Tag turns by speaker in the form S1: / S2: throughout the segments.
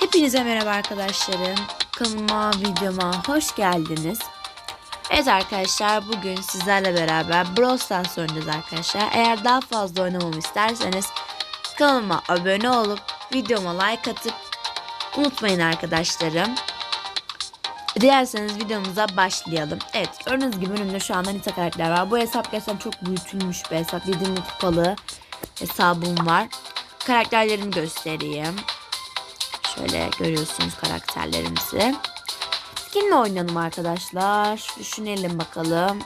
S1: Hepinize merhaba arkadaşlarım. Kanalıma, videoma hoş geldiniz. Evet arkadaşlar bugün sizlerle beraber Brawl Stars oynayacağız arkadaşlar. Eğer daha fazla oynamamı isterseniz kanalıma abone olup videoma like atıp unutmayın arkadaşlarım. Dilerseniz videomuza başlayalım. Evet gördüğünüz gibi önümde şu anda Nita karakter var. Bu hesap gerçekten çok büyütülmüş bir hesap. 7 kupalı hesabım var. Karakterlerimi göstereyim. Şöyle görüyorsunuz karakterlerimizi. Skinle oynayalım arkadaşlar. Düşünelim bakalım.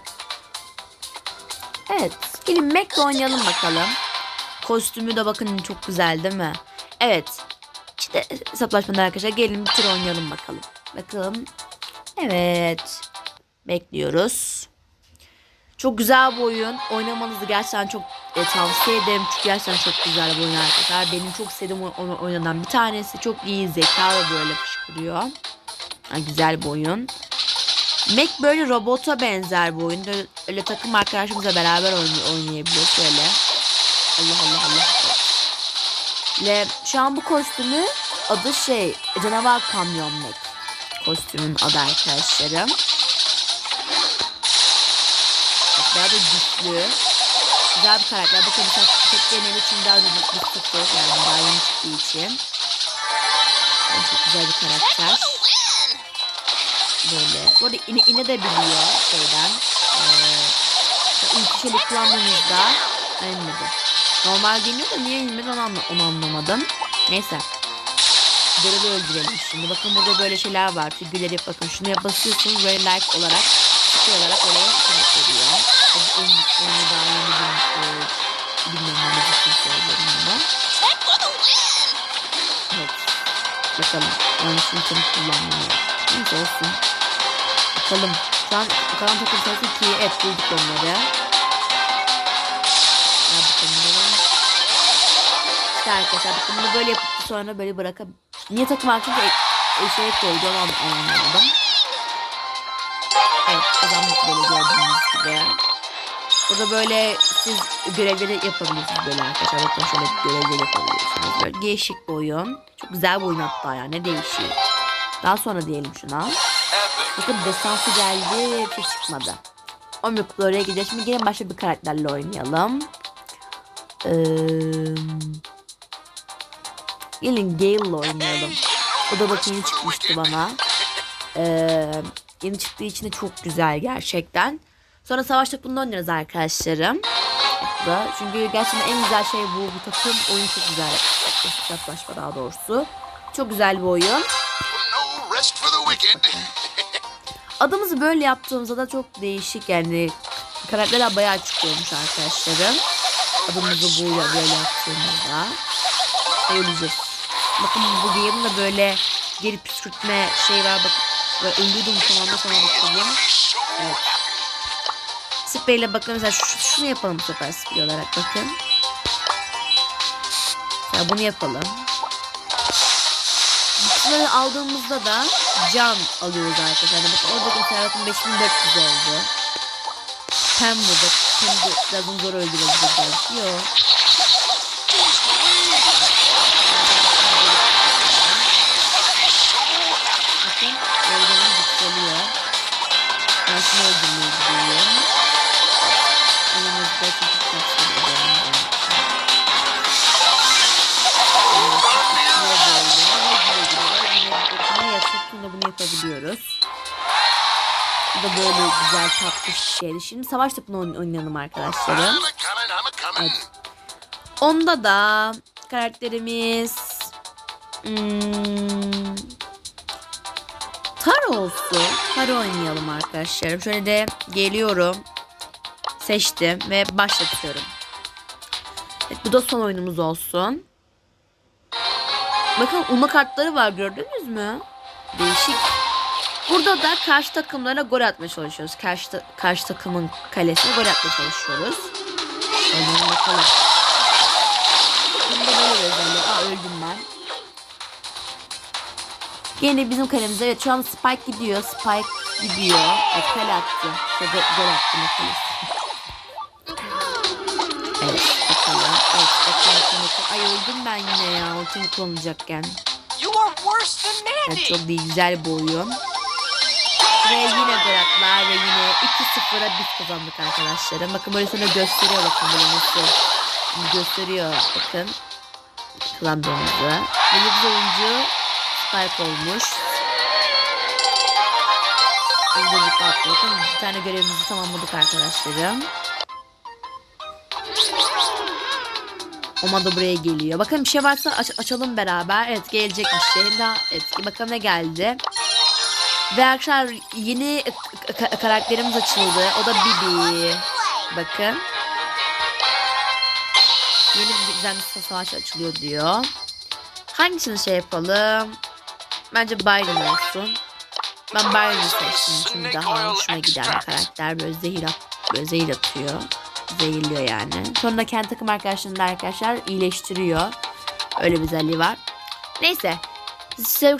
S1: Evet. Gelin Mac'le oynayalım bakalım. Kostümü de bakın çok güzel değil mi? Evet. İşte hesaplaşmada arkadaşlar gelin bir tur oynayalım bakalım. Bakalım. Evet. Bekliyoruz. Çok güzel bir oyun. Oynamanızı gerçekten çok e, tavsiye ederim. Çünkü gerçekten çok güzel bir oyun arkadaşlar. Benim çok sevdiğim oy- oy- oynanan bir tanesi. Çok iyi zeka ve böyle fışkırıyor. Ha, güzel bir oyun. Mac böyle robota benzer bir oyun. Böyle, öyle takım arkadaşımızla beraber oynay oynayabiliyoruz böyle. Allah Allah Allah. Ve şu an bu kostümü adı şey canavar kamyon Mac. Kostümün adı arkadaşlarım. Bayağı da güçlü. Güzel bir karakter. Bakın mesela tek deneli için daha güçlü bir çıktı. Yani daha çıktığı için. Yani çok güzel bir karakter. Böyle. Bu arada ine, ine de biliyor şeyden. Ee, ilk şöyle kullandığımızda inmedi. Normal geliyor da niye inmedi onu, anla, onu anlamadım. Neyse. Görevi öldürelim şimdi. Bakın burada böyle şeyler var. Figürleri bakın şunu basıyorsunuz böyle like olarak şey olarak oraya veriyor. O- Oyun, oyunu daha yeni bir, e, bilmememiz için söylüyorum bunu. Evet. Bakalım. Yanlışını kim kullanmıyor. Neyse olsun. Bakalım. Şu an kalan takım sayısı 2. Evet bulduk onları. İşte arkadaşlar bakın bunu böyle yapıp sonra böyle bırakıp Niye takım arkadaşı e, şeye koydu onu an- anlamadım. Evet kazandık böyle gördüğünüz gibi. Burada böyle siz görevleri yapabilirsiniz böyle arkadaşlar. Bakın şöyle görevleri yapabiliyorsunuz. Böyle değişik bir oyun. Çok güzel bir oyun hatta ya ne değişik. Daha sonra diyelim şuna. Bakın destansı geldi bir şey çıkmadı. 11 kupa oraya gideceğiz. Şimdi gelin başka bir karakterle oynayalım. Ee, gelin Gale'la oynayalım. O da bakın çıkmıştı bana. Ee, yeni çıktığı için de çok güzel gerçekten. Sonra savaş topunda oynarız arkadaşlarım. Da. Çünkü gerçekten en güzel şey bu. Bu takım oyun çok güzel. Hesaplaşma daha doğrusu. Çok güzel bir oyun. Adımızı böyle yaptığımızda da çok değişik yani karakterler bayağı çıkıyormuş arkadaşlarım. Adımızı böyle böyle yaptığımızda öleceğiz. Bakın bu game'in de böyle geri püskürtme şey var bak. Böyle öldürdüm anda sana bakayım. Evet. Spreyle bakın mesela şu- şunu yapalım bu sefer sprey olarak bakın. Ya bunu yapalım. Bunları aldığımızda da can alıyoruz arkadaşlar. Yani bakın orada mesela bakın 5400 oldu. Pem burada. Pem de biraz zor öldürebilir belki. Yok. Yapabiliyoruz. Bu da böyle güzel tatlı şeydi. Şimdi savaş topunu oyn- oynayalım arkadaşlarım. Evet. Onda da karakterimiz hmm, Tar olsun. Tar oynayalım arkadaşlarım. Şöyle de geliyorum. Seçtim ve başlatıyorum. Evet, bu da son oyunumuz olsun. Bakın ulma kartları var gördünüz mü? Değişik. Burada da karşı takımlara gol atmaya çalışıyoruz. Karşı, ta- karşı takımın kalesine gol atmaya çalışıyoruz. Oynayalım bakalım. Bunda böyle bir. Aa öldüm ben. Gene bizim kalemize evet şu an Spike gidiyor. Spike gidiyor. Evet kale attı. İşte gol, attı kalesi. Evet bakalım. Evet bakalım. Ay öldüm ben yine ya. Ultimi kullanacakken.
S2: You are worse than Mandy.
S1: çok değil, güzel oyun. Ve yine bıraktılar ve yine 2-0'a biz kazandık arkadaşlarım. Bakın böyle sana gösteriyor bakın böyle nasıl gösteriyor bakın kazandığımızı. Ve yıldız oyuncu Spike olmuş. Öncelikle attı. Bakın bir tane görevimizi tamamladık arkadaşlarım. Oma da buraya geliyor. Bakın bir şey varsa aç- açalım beraber. Evet gelecek bir şey. Daha, evet bakalım ne geldi. Ve arkadaşlar yeni karakterimiz açıldı. O da Bibi. Bakın. Yeni bir düzenli savaş açılıyor diyor. Hangisini şey yapalım? Bence Byron olsun. Ben Byron'ı seçtim çünkü daha hoşuma giden bir karakter. Böyle zehir, at, böyle zehir atıyor. Zehirliyor yani. Sonra kendi takım arkadaşlarını da arkadaşlar iyileştiriyor. Öyle bir özelliği var. Neyse. Size,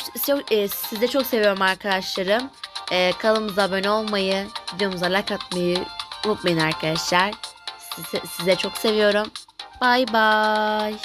S1: size, çok seviyorum arkadaşlarım. E, kanalımıza abone olmayı, videomuza like atmayı unutmayın arkadaşlar. Size, size çok seviyorum. Bye bye.